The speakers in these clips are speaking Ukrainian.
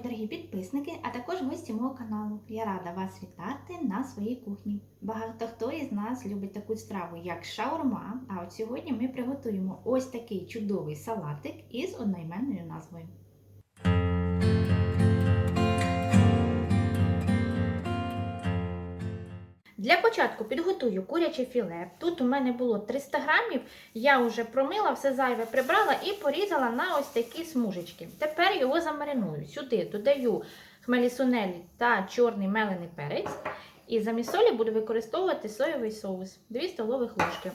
дорогі підписники, а також гості мого каналу. Я рада вас вітати на своїй кухні. Багато хто із нас любить таку страву, як шаурма. А от сьогодні ми приготуємо ось такий чудовий салатик із одноіменною назвою. Для початку підготую куряче філе. Тут у мене було 300 грамів. Я вже промила, все зайве прибрала і порізала на ось такі смужечки. Тепер його замариную. Сюди додаю хмелі сунелі та чорний мелений перець. І замість солі буду використовувати соєвий соус 2 столових ложки.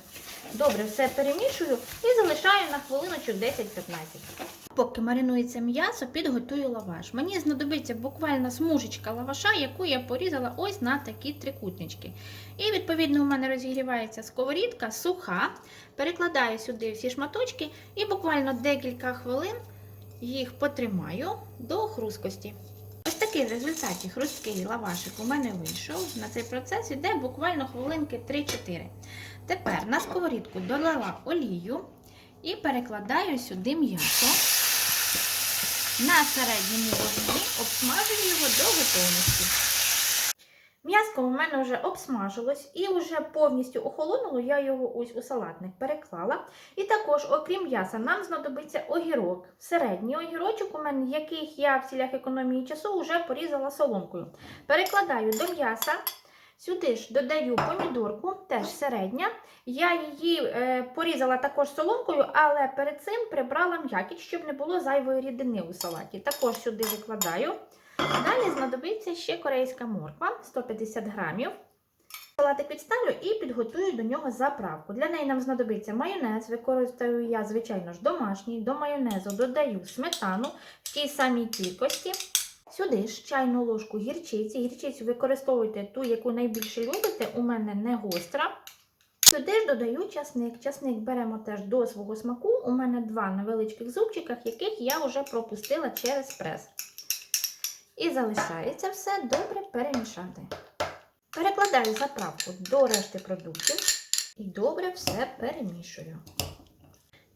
Добре, все перемішую і залишаю на хвилиночок 10-15. Поки маринується м'ясо, підготую лаваш. Мені знадобиться буквально смужечка лаваша, яку я порізала ось на такі трикутнички. І відповідно у мене розігрівається сковорідка суха. Перекладаю сюди всі шматочки і буквально декілька хвилин їх потримаю до хрусткості. Ось такий в результаті хрусткий лавашик у мене вийшов. На цей процес йде буквально хвилинки 3-4. Тепер на сковорідку долила олію і перекладаю сюди м'ясо. На середньому вогні обсмажую його до готовності. М'яско у мене вже обсмажилось і вже повністю охолонуло, я його ось у салатник переклала. І також, окрім м'яса, нам знадобиться огірок. Середній огірочок, у мене, яких я в цілях економії часу вже порізала соломкою. Перекладаю до м'яса. Сюди ж додаю помідорку, теж середня. Я її е, порізала також соломкою, але перед цим прибрала м'якість, щоб не було зайвої рідини у салаті. Також сюди викладаю. Далі знадобиться ще корейська морква 150 грамів. Салатик відставлю і підготую до нього заправку. Для неї нам знадобиться майонез. Використаю я, звичайно ж, домашній. До майонезу додаю сметану в тій самій кількості. Сюди ж чайну ложку гірчиці. Гірчицю використовуйте ту, яку найбільше любите, у мене не гостра. Сюди ж додаю часник. Часник беремо теж до свого смаку. У мене два невеличких зубчиках, яких я вже пропустила через прес. І залишається все добре перемішати. Перекладаю заправку до решти продуктів і добре все перемішую.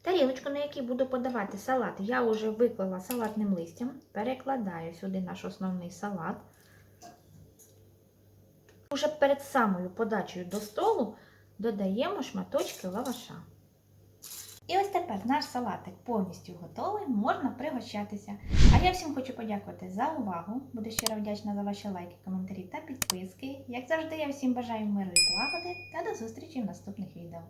Тарілочку, на якій буду подавати салат, я вже виклала салатним листям. Перекладаю сюди наш основний салат. Уже перед самою подачею до столу додаємо шматочки лаваша. І ось тепер наш салатик повністю готовий, можна пригощатися. А я всім хочу подякувати за увагу. Буду щиро вдячна за ваші лайки, коментарі та підписки. Як завжди, я всім бажаю миру і злагоди та до зустрічі в наступних відео.